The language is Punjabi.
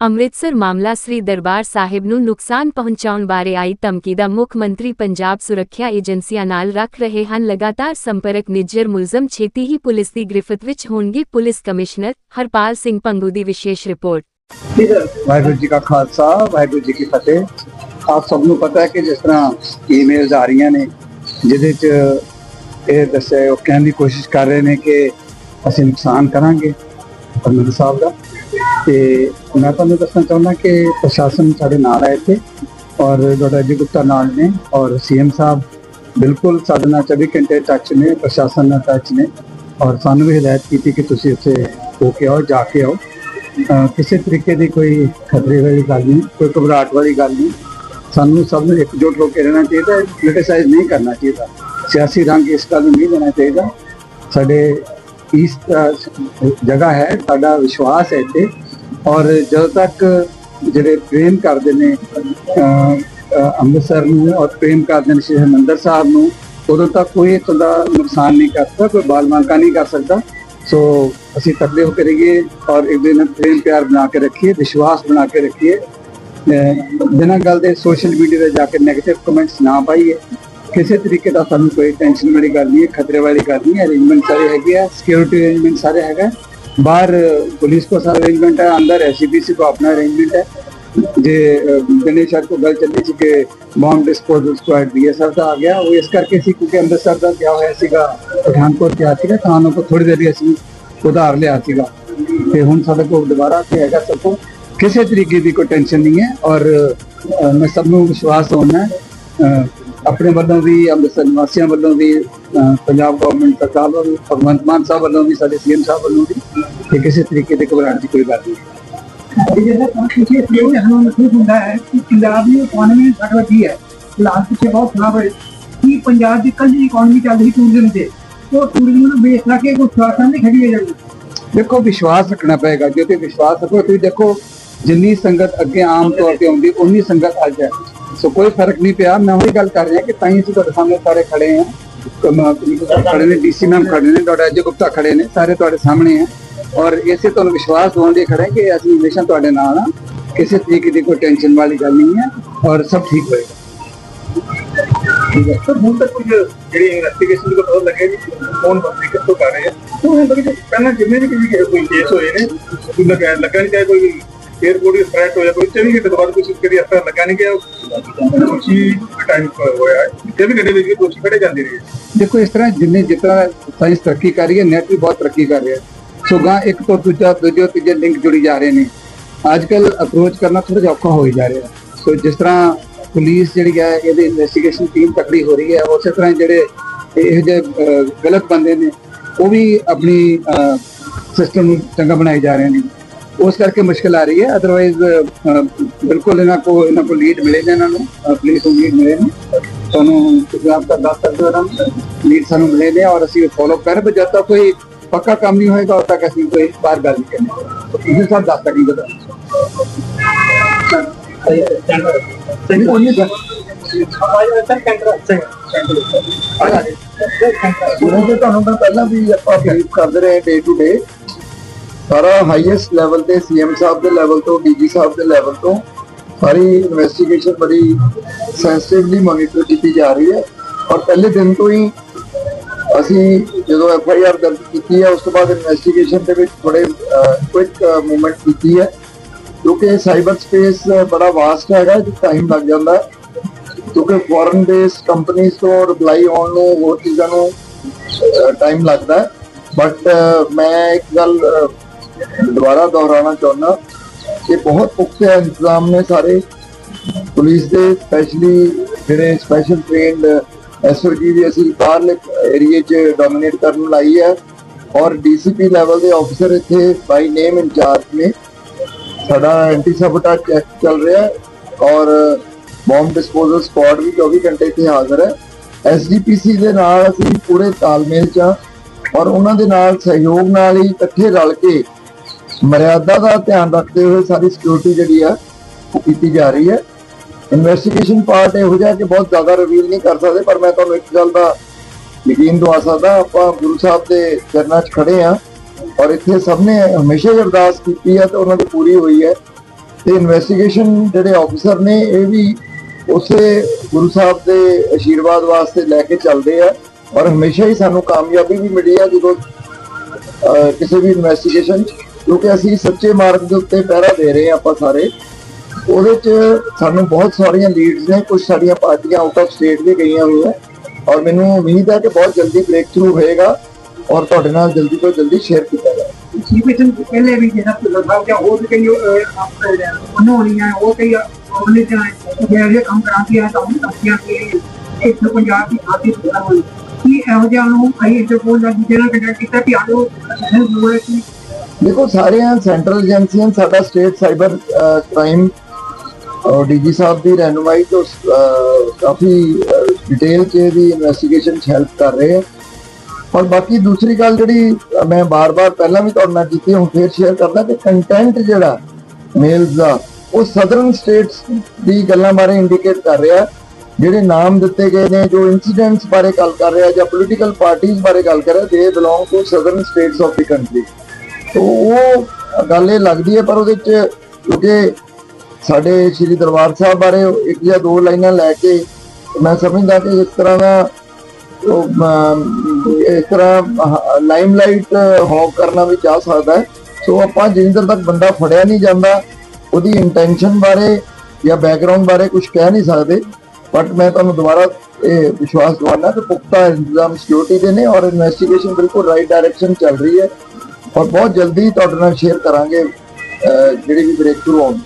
ਅੰਮ੍ਰਿਤਸਰ ਮਾਮਲਾ ਸ੍ਰੀ ਦਰਬਾਰ ਸਾਹਿਬ ਨੂੰ ਨੁਕਸਾਨ ਪਹੁੰਚਾਉਣ ਬਾਰੇ ਆਈ ਧਮਕੀ ਦਾ ਮੁੱਖ ਮੰਤਰੀ ਪੰਜਾਬ ਸੁਰੱਖਿਆ ਏਜੰਸੀਆਂ ਨਾਲ ਰੱਖ ਰਹੇ ਹਨ। ਲਗਾਤਾਰ ਸੰਪਰਕ ਨਿੱਜਰ ਮੁਲਜ਼ਮ ਛੇਤੀ ਹੀ ਪੁਲਿਸ ਦੀ ਗ੍ਰਿਫਤ ਵਿੱਚ ਹੋਣਗੇ। ਪੁਲਿਸ ਕਮਿਸ਼ਨਰ ਹਰਪਾਲ ਸਿੰਘ ਪੰਗੂ ਦੀ ਵਿਸ਼ੇਸ਼ ਰਿਪੋਰਟ। ਵਾਹਿਗੁਰੂ ਜੀ ਕਾ ਖਾਲਸਾ, ਵਾਹਿਗੁਰੂ ਜੀ ਕੀ ਫਤਿਹ। ਆਪ ਸਭ ਨੂੰ ਪਤਾ ਹੈ ਕਿ ਜਿਸ ਤਰ੍ਹਾਂ ਈਮੇਲਸ ਆ ਰਹੀਆਂ ਨੇ, ਜਿਹਦੇ ਚ ਇਹ ਦੱਸਿਆ ਉਹ ਕਹਿਣ ਦੀ ਕੋਸ਼ਿਸ਼ ਕਰ ਰਹੇ ਨੇ ਕਿ ਅਸੀਂ ਨੁਕਸਾਨ ਕਰਾਂਗੇ। ਪਰਮਿੰਦਰ ਸਾਹਿਬ ਦਾ ਤੇ ਮੈਂ ਤੁਹਾਨੂੰ ਦੱਸਣਾ ਚਾਹੁੰਦਾ ਕਿ ਪ੍ਰਸ਼ਾਸਨ ਸਾਡੇ ਨਾਲ ਹੈ ਇੱਥੇ ਔਰ ਡਾਕਟਰ ਅਜੇ ਗੁਪਤਾ ਨਾਲ ਨੇ ਔਰ ਸੀਐਮ ਸਾਹਿਬ ਬਿਲਕੁਲ ਸਾਡੇ ਨਾਲ 24 ਘੰਟੇ ਟੱਚ ਨੇ, ਪ੍ਰਸ਼ਾਸਨ ਨਾਲ ਟੱਚ ਨੇ ਔਰ ਸਾਨੂੰ ਵੀ ਹਦਾਇਤ ਕੀਤੀ ਕਿ ਤੁਸੀਂ ਉੱਥੇ ਹੋ ਕੇ ਆਓ, ਜਾ ਕੇ ਆਓ। ਕਿਸੇ ਤਰੀਕੇ ਦੀ ਕੋਈ ਖਤਰੇ ਵਾਲੀ ਗੱਲ ਨਹੀਂ, ਕੋਈ ਘਬਰਾਹਟ ਵਾਲੀ ਗੱਲ ਨਹੀਂ। ਸਾਨੂੰ ਸਭ ਨੂੰ ਇਕਜੁੱਟ ਹੋ ਕੇ ਰਹਿਣਾ ਚਾਹੀਦਾ ਕ੍ਰਿਟਿਸਾਈਜ਼ ਨਹੀਂ ਕਰਨਾ ਚਾਹੀਦਾ। ਸਿਆਸੀ ਰੰਗ ਇਸ ਗੱਲ ਨੂੰ ਨਹੀਂ ਦੇਣਾ ਚਾਹੀਦਾ। ਸਾਡੇ ਇਸ ਜਗ੍ਹਾ ਹੈ, ਸਾਡਾ ਵਿਸ਼ਵਾਸ ਹੈ ਇੱਥੇ। ਔਰ ਜਦੋਂ ਤੱਕ ਜਿਹੜੇ ਪ੍ਰੇਮ ਕਰਦੇ ਨੇ ਅੰਮ੍ਰਿਤਸਰ ਨੂੰ ਔਰ ਪ੍ਰੇਮ ਕਰਦੇ ਨੇ ਸ਼੍ਰੀ ਹਰਿਮੰਦਰ ਸਾਹਿਬ ਨੂੰ, ਉਦੋਂ ਤੱਕ ਕੋਈ ਇੱਕ ਦਾ ਨੁਕਸਾਨ ਨਹੀਂ ਕਰ ਸਕਦਾ, ਕੋਈ ਬਾਲ ਮਾਲਕਾ ਨਹੀਂ ਕਰ ਸਕਦਾ। ਸੋ ਅਸੀਂ ਤਕੜੇ ਹੋ ਕਰੀਏ ਔਰ ਇੱਕ ਦਿਨ ਪ੍ਰੇਮ ਪਿਆਰ ਬਣਾ ਕੇ ਰੱਖੀਏ, ਵਿਸ਼ਵਾਸ ਬਣਾ ਕੇ ਰੱਖੀਏ। ਅਹ, ਬਿਨਾਂ ਗੱਲ ਦੇ ਸੋਸ਼ਲ ਮੀਡੀਆ ਤੇ ਜਾ ਕੇ 네ਗੇਟਿਵ ਕਮੈਂਟਸ ਨਾ ਪਾਈਏ। ਕਿਸੇ ਤਰੀਕੇ ਦਾ ਸਾਨੂੰ ਕੋਈ ਟੈਨਸ਼ਨ ਵਾਲੀ ਗੱਲ ਨਹੀਂ ਹੈ, ਖਤਰੇ ਵਾਲੀ ਗੱਲ ਨਹੀਂ ਹੈ। ਅਰੇਂਜਮੈਂਟ ਸਾਰੇ ਹੈਗੇ ਆ ਸਿਕਿਉਰਿਟੀ ਅਰੇਂਜਮੈਂਟ ਸਾਰੇ ਹੈਗਾ। ਬਾਹਰ ਪੁਲਿਸ को सारा अरेंजमेंट है अंदर एससीबीसी को अपना अरेंजमेंट है ਜੇ ਗਣੇਸ਼ ਸਰ ਕੋ ਗੱਲ ਚੱਲੀ ਸੀ ਕਿ ਬੰਬ ਡਿਸਪੋਜ਼ਲ ਸਕੁਐਡ ਬੀਐਸਐਫ ਦਾ ਆ ਗਿਆ ਉਹ ਇਸ ਕਰਕੇ ਸੀ ਕਿਉਂਕਿ ਅੰਮ੍ਰਿਤਸਰ ਦਾ ਗਿਆ ਹੋਇਆ ਸੀਗਾ ਪਠਾਨਕੋਟ ਤੇ ਆ ਸੀਗਾ ਤਾਂ ਉਹਨਾਂ ਕੋ ਥੋੜੀ ਦੇਰ ਲਈ ਅਸੀਂ ਉਧਾਰ ਲਿਆ ਸੀਗਾ ਤੇ ਹੁਣ ਸਾਡੇ ਕੋਲ ਦੁਬਾਰਾ ਤੇ ਹੈਗਾ ਸਭ ਕੋ ਕਿਸੇ ਤਰੀਕੇ ਦੀ ਕੋਈ ਟੈਨਸ਼ਨ ਨਹੀਂ ਹੈ ਔਰ ਅਹ, ਮੈਂ ਸਭ ਨੂੰ ਵਿਸ਼ਵਾਸ ਦਿਵਾਉਣਾ ਹੈ ਅਹ, ਆਪਣੇ ਵੱਲੋਂ ਵੀ ਅੰਮ੍ਰਿਤਸਰ ਨਿਵਾਸੀਆਂ ਵੱਲੋਂ ਵੀ ਅਹ, ਪੰਜਾਬ ਗਵਰਨਮੈਂਟ ਸਰਕਾਰ ਵੱਲੋਂ ਵੀ, ਭਗਵੰਤ ਮਾਨ ਸਾਹਿਬ ਵੱਲੋਂ ਵੀ ਸਾਡੇ ਸੀਐਮ ਸਾਹਿਬ ਵੱਲੋਂ ਵੀ ਕਿ ਕਿਸੇ ਤਰੀਕੇ ਦੀ ਘਬਰਾਹਟ ਦੀ ਕੋਈ ਗੱਲ ਨਹੀਂ। ਜਿਹਦੇ ਤੋਂ ਕਿਸੇ ਇਹ ਸਾਨੂੰ ਮਹਿਸੂਸ ਹੁੰਦਾ ਹੈ ਕਿ ਪੰਜਾਬ ਦੀ ਇਕਨੋਮੀ ਘਟ ਰਹੀ ਹੈ। ਲਾਸਟ ਪਿਛੇ ਬਹੁਤ ਖਰਾਬ ਹੈ ਕਿ ਪੰਜਾਬ ਦੀ ਕੱਲ ਇਕਨੋਮੀ ਚੱਲ ਰਹੀ ਟੂਰਿਜ਼ਮ ਤੇ? ਉਹ ਟੂਰਿਜ਼ਮ ਨੂੰ ਬੇਸ ਲਾ ਕੇ ਕੋਈ ਸਵਾਸਾਂ ਨਹੀਂ ਖੜੀ ਹੈ ਦੇਖੋ, ਵਿਸ਼ਵਾਸ ਰੱਖਣਾ ਪਏਗਾ। ਜੇ ਤੇ ਵਿਸ਼ਵਾਸ ਰੱਖੋ, ਤੁਸੀਂ ਦੇਖੋ, ਜਿੰਨੀ ਸੰਗਤ ਅੱਗੇ ਆਮ ਤੌਰ ਤੇ ਆਉਂਦੀ ਉਨੀ ਸੰਗਤ ਅੱਜ ਹੈ। ਸੋ ਕੋਈ ਫ਼ਰਕ ਨਹੀਂ ਪਿਆ। ਮੈਂ ਉਹੀ ਗੱਲ ਕਰ ਰਿਹਾ ਕਿ ਤਾਂ ਹੀ ਅਸੀਂ ਤੁਹਾਡੇ ਸਾਹਮਣੇ ਸਾਰੇ ਖੜੇ ਹਾਂ। ਖੜੇ ਨੇ ਡੀਸੀ ਮੈਮ ਖੜੇ ਨੇ ਡਾਕਟਰ ਅਜੇ ਗੁਪਤਾ ਖੜੇ ਨੇ ਸਾਰੇ ਤੁਹਾਡੇ ਸਾਹਮਣੇ ਹੈ ਔਰ ਇਸੇ ਤੁਹਾਨੂੰ ਵਿਸ਼ਵਾਸ ਦਿਵਾਉਣ ਲਈ ਖੜੇ ਕਿ ਅਸੀਂ ਹਮੇਸ਼ਾ ਤੁਹਾਡੇ ਨਾਲ ਹਾਂ ਕਿਸੇ ਤਰੀਕੇ ਦੀ ਕੋਈ ਟੈਨਸ਼ਨ ਵਾਲੀ ਗੱਲ ਨਹੀਂ ਹੈ ਔਰ ਸਭ ਠੀਕ ਹੋਏਗਾ ਸਰ ਹੁਣ ਤੱਕ ਕੁਝ ਜਿਹੜੀ ਇਨਵੈਸਟੀਗੇਸ਼ਨ ਦੀ ਪਤਾ ਲੱਗਿਆ ਜੀ ਕੌਣ ਬੰਦੇ ਕਿੱਥੋਂ ਕਰ ਰਹੇ ਆ? ਉਹ ਹੁਣ ਤੱਕ ਜੀ ਪਹਿਲਾਂ ਜਿੰਨੇ ਵੀ ਕਿਸੇ ਕੋਈ ਕੇਸ ਹੋਏ ਨੇ, ਕੋਈ ਲੱਗਾ ਲੱਗਾ ਨਹੀਂ, ਚਾਹੇ ਕੋਈ 에어ਪੋਰਟ ਦੀ ਥ੍ਰੈਟ ਹੋਇਆ, ਕੋਈ 24 ਘੰਟੇ ਤੋਂ ਬਾਅਦ ਕੁਝ ਕਰੀ ਅਸਰ ਲੱਗਾ ਨਹੀਂ ਗਿਆ ਕੁਛ ਟਾਈਮ ਹੋਇਆ ਹੈ। 24 ਘੰਟੇ ਵਿੱਚ ਕੁਝ ਖੜੇ ਜਾਂਦੇ ਰਹੇ ਦੇਖੋ, ਇਸ ਤਰ੍ਹਾਂ ਜਿੰਨੇ ਜਿਤਨਾ ਸਾਇੰਸ ਤਰੱਕੀ ਕਰ ਰਹੀ ਹੈ ਨੈਟ ਵੀ ਬਹੁਤ ਤਰੱਕੀ ਕਰ ਰਿਹਾ ਸੋ ਗਾਂ ਇੱਕ ਤੋਂ ਦੂਜਾ, ਦੂਜੇ ਤੀਜੇ ਲਿੰਕ ਜੁੜੀ ਜਾ ਰਹੇ ਨੇ। ਅੱਜ ਕੱਲ ਅਪਰੋਚ ਕਰਨਾ ਥੋੜਾ ਜਿਹਾ ਔਖਾ ਹੋਈ ਜਾ ਰਿਹਾ ਸੋ ਜਿਸ ਤਰ੍ਹਾਂ ਪੁਲਿਸ ਜਿਹੜੀ ਹੈ, ਇਹਦੇ ਇਨਵੈਸਟੀਗੇਸ਼ਨ ਟੀਮ ਤਕੜੀ ਹੋ ਰਹੀ ਹੈ, ਉਸੇ ਤਰ੍ਹਾਂ ਜਿਹੜੇ ਇਹੋ ਜਿਹੇ ਗਲਤ ਬੰਦੇ ਨੇ, ਉਹ ਵੀ ਆਪਣੀ ਸਿਸਟਮ ਨੂੰ ਚੰਗਾ ਬਣਾਏ ਜਾ ਰਹੇ ਨੇ। ਉਸ ਕਰਕੇ ਮੁਸ਼ਕਲ ਆ ਰਹੀ ਹੈ ਅਦਰਵਾਈਜ਼ ਬਿਲਕੁਲ ਇਹਨਾਂ ਕੋ ਇਹਨਾਂ ਕੋ ਲੀਡ ਮਿਲੇ ਨੇ ਇਹਨਾਂ ਨੂੰ ਪੁਲਿਸ ਨੂੰ ਲੀਡ ਮਿਲੇ ਨੇ ਤੁਹਾਨੂੰ ਤੁਸੀਂ ਆਪ ਦਾ ਦੱਸ ਸਕਦੇ ਹੋ ਨਾ ਲੀਡ ਸਾਨੂੰ ਮਿਲੇ ਨੇ ਔਰ ਅਸੀਂ ਫੋਲੋ ਕਰ ਰਹੇ ਜਦ ਤੱਕ ਕੋਈ ਪੱਕਾ ਕੰਮ ਨਹੀਂ ਹੋਏਗਾ ਉਦ ਤੱਕ ਅਸੀਂ ਕੋਈ ਬਾਹਰ ਗੱਲ ਨਹੀਂ ਕਰਨੀ ਇਹ ਸਭ ਦੱਸ ਸਕਦੇ ਬਤਾ ਸਹੀ ਉਹਨੇ ਸਰ ਕੈਂਟਰ ਸਰ ਉਹਨਾਂ ਦੇ ਤੁਹਾਨੂੰ ਮੈਂ ਪਹਿਲਾਂ ਵੀ ਆਪਾਂ ਬਰੀਫ ਕਰਦੇ ਰਹੇ ਡੇ ਟੂ ਡੇ ਸਾਰਾ ਹਾਈਐਸਟ ਲੈਵਲ ਤੇ ਸੀਐਮ ਸਾਹਿਬ ਦੇ ਲੈਵਲ ਤੋਂ ਡੀਜੀ ਸਾਹਿਬ ਦੇ ਲੈਵਲ ਤੋਂ ਸਾਰੀ ਇਨਵੈਸਟੀਗੇਸ਼ਨ ਬੜੀ ਸੈਂਸਿਟਿਵਲੀ ਮੋਨੀਟਰ ਕੀਤੀ ਜਾ ਰਹੀ ਹੈ। ਔਰ ਪਹਿਲੇ ਦਿਨ ਤੋਂ ਹੀ ਅਸੀਂ ਜਦੋਂ ਐਫ ਆਈ ਆਰ ਦਰਜ ਕੀਤੀ ਹੈ, ਉਸ ਤੋਂ ਬਾਅਦ ਇਨਵੈਸਟੀਗੇਸ਼ਨ ਦੇ ਵਿੱਚ ਬੜੇ ਕੁਇਕ ਮੂਵਮੈਂਟ ਕੀਤੀ ਹੈ। ਕਿਉਂਕਿ ਸਾਈਬਰ ਸਪੇਸ ਬੜਾ ਵਾਸਟ ਹੈਗਾ ਜਿ ਟਾਈਮ ਲੱਗ ਜਾਂਦਾ ਕਿਉਂਕਿ ਫੋਰਨ ਬੇਸਡ ਕੰਪਨੀਆਂ ਤੋਂ ਰਿਪਲਾਈ ਆਉਣ ਨੂੰ ਹੋਰ ਚੀਜ਼ਾਂ ਨੂੰ ਟਾਈਮ ਲੱਗਦਾ ਬਟ ਮੈਂ ਇੱਕ ਗੱਲ ਦੁਬਾਰਾ ਦੁਹਰਾਉਣਾ ਚਾਹੁੰਦਾ ਕਿ ਬਹੁਤ ਪੁਖਤਾ ਇੰਤਜ਼ਾਮ ਨੇ ਸਾਰੇ। ਪੁਲਿਸ ਦੇ ਸਪੈਸ਼ਲੀ ਜਿਹੜੇ ਸਪੈਸ਼ਲ ਟ੍ਰੇਨਡ ਐਸਓਜੀ ਵੀ ਅਸੀਂ ਬਾਹਰਲੇ ਏਰੀਏ 'ਚ ਡੋਮਿਨੇਟ ਕਰਨ ਲਾਈ ਹੈ। ਔਰ ਡੀਸੀਪੀ ਲੈਵਲ ਦੇ ਆਫੀਸਰ ਇੱਥੇ ਬਾਈ ਨੇਮ ਇੰਚਾਰਜ ਨੇ। ਸਾਡਾ ਐਂਟੀ ਸਬੋਟਾਜ ਚੈੱਕ ਚੱਲ ਰਿਹਾ ਹੈ ਔਰ ਬੰਬ ਡਿਸਪੋਜ਼ਲ ਸਕੁਆਡ ਵੀ 24 ਘੰਟੇ ਇੱਥੇ ਹਾਜ਼ਰ ਹੈ। ਐਸਜੀਪੀਸੀ ਦੇ ਨਾਲ ਅਸੀਂ ਪੂਰੇ ਤਾਲਮੇਲ 'ਚ ਹਾਂ ਔਰ ਉਹਨਾਂ ਦੇ ਨਾਲ ਸਹਿਯੋਗ ਨਾਲ ਹੀ ਇਕੱਠੇ ਰਲ ਕੇ ਮਰਿਆਦਾ ਦਾ ਧਿਆਨ ਰੱਖਦੇ ਹੋਏ ਸਾਰੀ ਸਿਕਿਉਰਿਟੀ ਜਿਹੜੀ ਆ, ਉਹ ਕੀਤੀ ਜਾ ਰਹੀ ਹੈ। ਇਨਵੈਸਟੀਗੇਸ਼ਨ ਪਾਰਟ ਇਹੋ ਜਿਹਾ ਕਿ ਬਹੁਤ ਜ਼ਿਆਦਾ ਰਿਵੀਲ ਨਹੀਂ ਕਰ ਸਕਦੇ, ਪਰ ਮੈਂ ਤੁਹਾਨੂੰ ਇੱਕ ਗੱਲ ਦਾ ਯਕੀਨ ਦਵਾ ਸਕਦਾ, ਆਪਾਂ ਗੁਰੂ ਸਾਹਿਬ ਦੇ ਚਰਨਾਂ 'ਚ ਖੜੇ ਆ ਔਰ ਇੱਥੇ ਸਭ ਨੇ ਹਮੇਸ਼ਾ ਹੀ ਅਰਦਾਸ ਕੀਤੀ ਹੈ ਤੇ ਉਹਨਾਂ ਦੀ ਪੂਰੀ ਹੋਈ ਹੈ। ਤੇ ਇਨਵੈਸਟੀਗੇਸ਼ਨ ਜਿਹੜੇ ਆਫੀਸਰ ਨੇ, ਇਹ ਵੀ ਉਸੇ ਗੁਰੂ ਸਾਹਿਬ ਦੇ ਆਸ਼ੀਰਵਾਦ ਵਾਸਤੇ ਲੈ ਕੇ ਚੱਲਦੇ ਆ ਔਰ ਹਮੇਸ਼ਾ ਹੀ ਸਾਨੂੰ ਕਾਮਯਾਬੀ ਵੀ ਮਿਲੀ ਆ ਜਦੋਂ ਕਿਸੇ ਵੀ ਇਨਵੈਸਟੀਗੇਸ਼ਨ 'ਚ। ਕਿਉਂਕਿ ਅਸੀਂ ਸੱਚੇ ਮਾਰਗ ਦੇ ਉੱਤੇ ਪਹਿਰਾ ਦੇ ਰਹੇ ਹਾਂ ਆਪਾਂ ਸਾਰੇ। ਉਹਦੇ ਚ ਸਾਨੂੰ ਬਹੁਤ ਸਾਰੀਆਂ ਲੀਡਸ ਨੇ ਕੁਝ ਸਾਡੀਆਂ ਪਾਰਟੀਆਂ ਆਊਟ ਆਫ ਸਟੇਟ ਵੀ ਗਈਆਂ ਹੋਈਆਂ। ਔਰ ਮੈਨੂੰ ਉਮੀਦ ਹੈ ਕਿ ਬਹੁਤ ਜਲਦੀ ਬ੍ਰੇਕ ਥਰੂ ਹੋਏਗਾ ਔਰ ਤੁਹਾਡੇ ਨਾਲ ਜਲਦੀ ਤੋਂ ਜਲਦੀ ਸ਼ੇਅਰ ਕੀਤਾ ਜਾਏਗਾ ਸੀਪੀਐਸਨ ਪਹਿਲੇ ਵੀ ਜਿਹੜਾ ਭੁੱਲਰ ਸਾਹਿਬ ਜਾਂ ਹੋਰ ਵੀ ਕਈ ਉਹਨੋਂ ਹੋਣੀਆਂ ਉਹ ਕਈ ਉਹਨੇ ਜਿਹੜੇ ਕੰਮ ਕਰਾਂਦੀ ਹੈ ਤਾਂ ਉਹ ਦੱਸਿਆ ਕਿ ਇਸ ਪੰਜਾਬ ਦੀ ਖਾਤੀ ਸੁਧਾਰ ਹੋਈ ਕੀ ਇਹੋ ਜਿਹਾ ਨੂੰ ਆਈ ਇੰਟਰਪੋਲ ਦਾ ਜਿਹੜਾ ਕੰਟੈਕਟ ਕੀਤਾ ਕਿ ਆਲੋ ਲੋੜ ਹੈ ਕਿ ਦੇਖੋ, ਸਾਰੀਆਂ ਸੈਂਟਰਲ ਏਜੰਸੀਆਂ ਸਾਡਾ ਸਟੇਟ ਸਾਈਬਰ ਕ੍ਰਾਈਮ ਡੀਜੀ ਸਾਹਿਬ ਦੀ ਰਹਿਨੁਮਾਈ ਤੋਂ ਕਾਫੀ ਡਿਟੇਲ ਚ ਇਹਦੀ ਇਨਵੈਸਟੀਗੇਸ਼ਨ ਚ ਹੈਲਪ ਕਰ ਰਹੇ ਹੈ ਔਰ ਬਾਕੀ ਦੂਸਰੀ ਗੱਲ ਜਿਹੜੀ ਮੈਂ ਬਾਰ-ਬਾਰ ਪਹਿਲਾਂ ਵੀ ਤੁਹਾਡੇ ਨਾਲ ਕੀਤੀ, ਹੁਣ ਫੇਰ ਸ਼ੇਅਰ ਕਰਦਾ ਕਿ ਕੰਟੈਂਟ ਜਿਹੜਾ ਮੇਲਸ ਦਾ, ਉਹ ਸਦਰਨ ਸਟੇਟਸ ਦੀ ਗੱਲਾਂ ਬਾਰੇ ਇੰਡੀਕੇਟ ਕਰ ਰਿਹਾ, ਜਿਹੜੇ ਨਾਮ ਦਿੱਤੇ ਗਏ ਨੇ, ਜੋ ਇਨਸੀਡੈਂਟਸ ਬਾਰੇ ਗੱਲ ਕਰ ਰਿਹਾ ਜਾਂ ਪੋਲੀਟੀਕਲ ਪਾਰਟੀਆਂ ਬਾਰੇ ਗੱਲ ਕਰ ਰਿਹਾ they belong to southern states of the country ਤੋ ਉਹ ਗੱਲ ਇਹ ਲੱਗਦੀ ਹੈ, ਪਰ ਉਹਦੇ ਚ ਕਿਉਂਕਿ ਸਾਡੇ ਸ੍ਰੀ ਦਰਬਾਰ ਸਾਹਿਬ ਬਾਰੇ ਇੱਕ ਜਾਂ ਦੋ ਲਾਈਨਾਂ ਲੈ ਕੇ ਮੈਂ ਸਮਝਦਾ ਕਿ ਇਸ ਤਰ੍ਹਾਂ ਦਾ ਇਸ ਤਰ੍ਹਾਂ ਲਾਈਮਲਾਈਟ ਹੌਕ ਕਰਨਾ ਵੀ ਚਾਹ ਸਕਦਾ ਸੋ ਆਪਾਂ ਜਿੰਦਰ ਤੱਕ ਬੰਦਾ ਫੜਿਆ ਨਹੀਂ ਜਾਂਦਾ, ਉਹਦੀ ਇੰਟੈਂਸ਼ਨ ਬਾਰੇ ਜਾਂ ਬੈਕਗ੍ਰਾਉਂਡ ਬਾਰੇ ਕੁਝ ਕਹਿ ਨਹੀਂ ਸਕਦੇ। ਬਟ ਮੈਂ ਤੁਹਾਨੂੰ ਦੁਬਾਰਾ ਇਹ ਵਿਸ਼ਵਾਸ ਦਿਵਾਉਣਾ ਕਿ ਪੁਖਤਾ ਇੰਤਜ਼ਾਮ ਸਿਕਿਉਰਿਟੀ ਦੇ ਨੇ ਔਰ ਇਨਵੈਸਟੀਗੇਸ਼ਨ ਬਿਲਕੁਲ ਰਾਈਟ ਡਾਇਰੈਕਸ਼ਨ ਚੱਲ ਰਹੀ ਹੈ। ਔਰ ਬਹੁਤ ਜਲਦੀ ਤੁਹਾਡੇ ਨਾਲ ਸ਼ੇਅਰ ਕਰਾਂਗੇ ਅਹ, ਜਿਹੜੀ ਵੀ ਬ੍ਰੇਕ ਥਰੂ ਆਉਣ